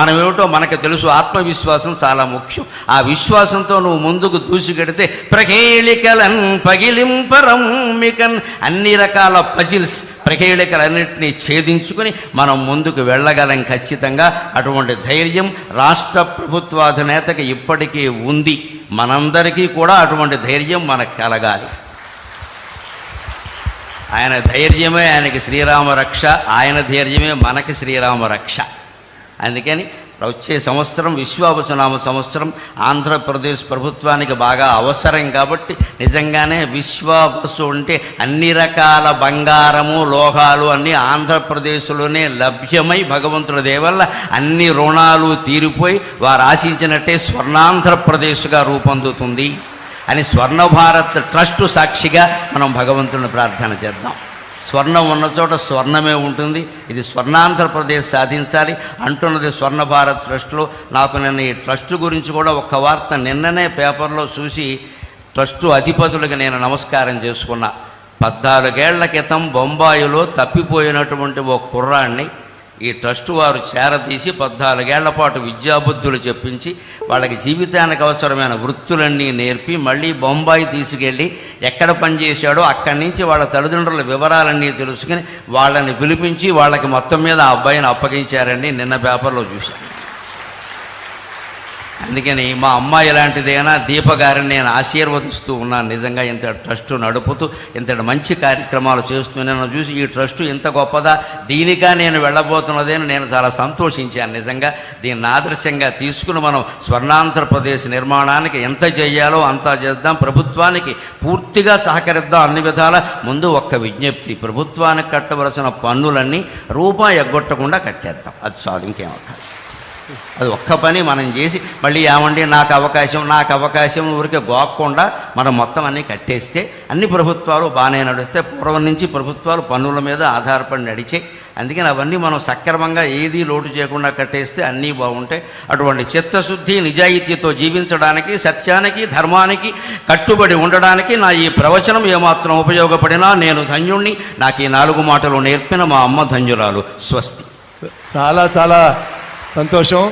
మనం ఏమిటో మనకు తెలుసు. ఆత్మవిశ్వాసం చాలా ముఖ్యం. ఆ విశ్వాసంతో నువ్వు ముందుకు దూసుకెడితే ప్రకేళికలన్ పగిలింపరమ్మికన్ అన్ని రకాల పజిల్స్ ప్రకేళికలన్నింటినీ ఛేదించుకుని మనం ముందుకు వెళ్ళగలం ఖచ్చితంగా. అటువంటి ధైర్యం రాష్ట్ర ప్రభుత్వాధినేతకి ఇప్పటికీ ఉంది. మనందరికీ కూడా అటువంటి ధైర్యం మనకు కలగాలి. ఆయన ధైర్యమే ఆయనకి శ్రీరామ రక్ష. ఆయన ధైర్యమే మనకి శ్రీరామ రక్ష. అందుకని వచ్చే సంవత్సరం విశ్వావసనామ సంవత్సరం ఆంధ్రప్రదేశ్ ప్రభుత్వానికి బాగా అవసరం కాబట్టి నిజంగానే విశ్వావసు అంటే అన్ని రకాల బంగారము లోహాలు అన్నీ ఆంధ్రప్రదేశ్లోనే లభ్యమై భగవంతుడి దేవల్ల అన్ని రుణాలు తీరిపోయి వారు ఆశించినట్టే స్వర్ణాంధ్రప్రదేశ్గా రూపొందుతుంది అని స్వర్ణ భారత్ ట్రస్టు సాక్షిగా మనం భగవంతుని ప్రార్థన చేద్దాం. స్వర్ణం ఉన్న చోట స్వర్ణమే ఉంటుంది. ఇది స్వర్ణాంధ్రప్రదేశ్ సాధించాలి. అంటున్నది స్వర్ణ భారత్ ట్రస్ట్లో నాకు నిన్న ఈ ట్రస్ట్ గురించి కూడా ఒక్క వార్త నిన్ననే పేపర్లో చూసి ట్రస్టు అధిపతులకు నేను నమస్కారం చేసుకున్నా. పద్నాలుగేళ్ళ క్రితం బొంబాయిలో తప్పిపోయినటువంటి ఓ కుర్రాన్ని ఈ ట్రస్ట్ వారు చేరదీసి పద్నాలుగేళ్ళ పాటు విద్యాబుద్ధులు చెప్పించి వాళ్ళకి జీవితానికి అవసరమైన వృత్తులన్నీ నేర్పి మళ్ళీ బొంబాయి తీసుకెళ్ళి ఎక్కడ పనిచేశాడో అక్కడి నుంచి వాళ్ళ తల్లిదండ్రుల వివరాలన్నీ తెలుసుకుని వాళ్ళని పిలిపించి వాళ్ళకి మొత్తం మీద ఆ అబ్బాయిని అప్పగించారండి నిన్న పేపర్లో చూశాను. అందుకని మా అమ్మాయి ఇలాంటిదైనా దీప గారిని నేను ఆశీర్వదిస్తూ ఉన్నాను. నిజంగా ఇంత ట్రస్ట్ నడుపుతూ ఇంతటి మంచి కార్యక్రమాలు చేస్తున్నాను చూసి ఈ ట్రస్ట్ ఇంత గొప్పదా? దీనిగా నేను వెళ్ళబోతున్నదే అని నేను చాలా సంతోషించాను. నిజంగా దీన్ని ఆదర్శంగా తీసుకుని మనం స్వర్ణాంధ్రప్రదేశ్ నిర్మాణానికి ఎంత చేయాలో అంతా చేద్దాం. ప్రభుత్వానికి పూర్తిగా సహకరిద్దాం అన్ని విధాల. ముందు ఒక్క విజ్ఞప్తి ప్రభుత్వానికి కట్టవలసిన పన్నులన్నీ రూపాయి ఎగ్గొట్టకుండా కట్టేద్దాం. అది చాలు ఇంకేమవుతుంది అది ఒక్క పని మనం చేసి మళ్ళీ ఏమండి నాకు అవకాశం నాకు అవకాశం ఊరికే గోక్కుండా మనం మొత్తం అన్నీ కట్టేస్తే అన్ని ప్రభుత్వాలు బాగానే నడిస్తే పూర్వం నుంచి ప్రభుత్వాలు పన్నుల మీద ఆధారపడి నడిచాయి అందుకని అవన్నీ మనం సక్రమంగా ఏది లోటు చేయకుండా కట్టేస్తే అన్నీ బాగుంటాయి. అటువంటి చిత్తశుద్ధి నిజాయితీతో జీవించడానికి సత్యానికి ధర్మానికి కట్టుబడి ఉండడానికి నా ఈ ప్రవచనం ఏమాత్రం ఉపయోగపడినా నేను ధన్యుణ్ణి. నాకు ఈ నాలుగు మాటలు నేర్పిన మా అమ్మ ధన్యురాలు. స్వస్తి. చాలా చాలా సంతోషం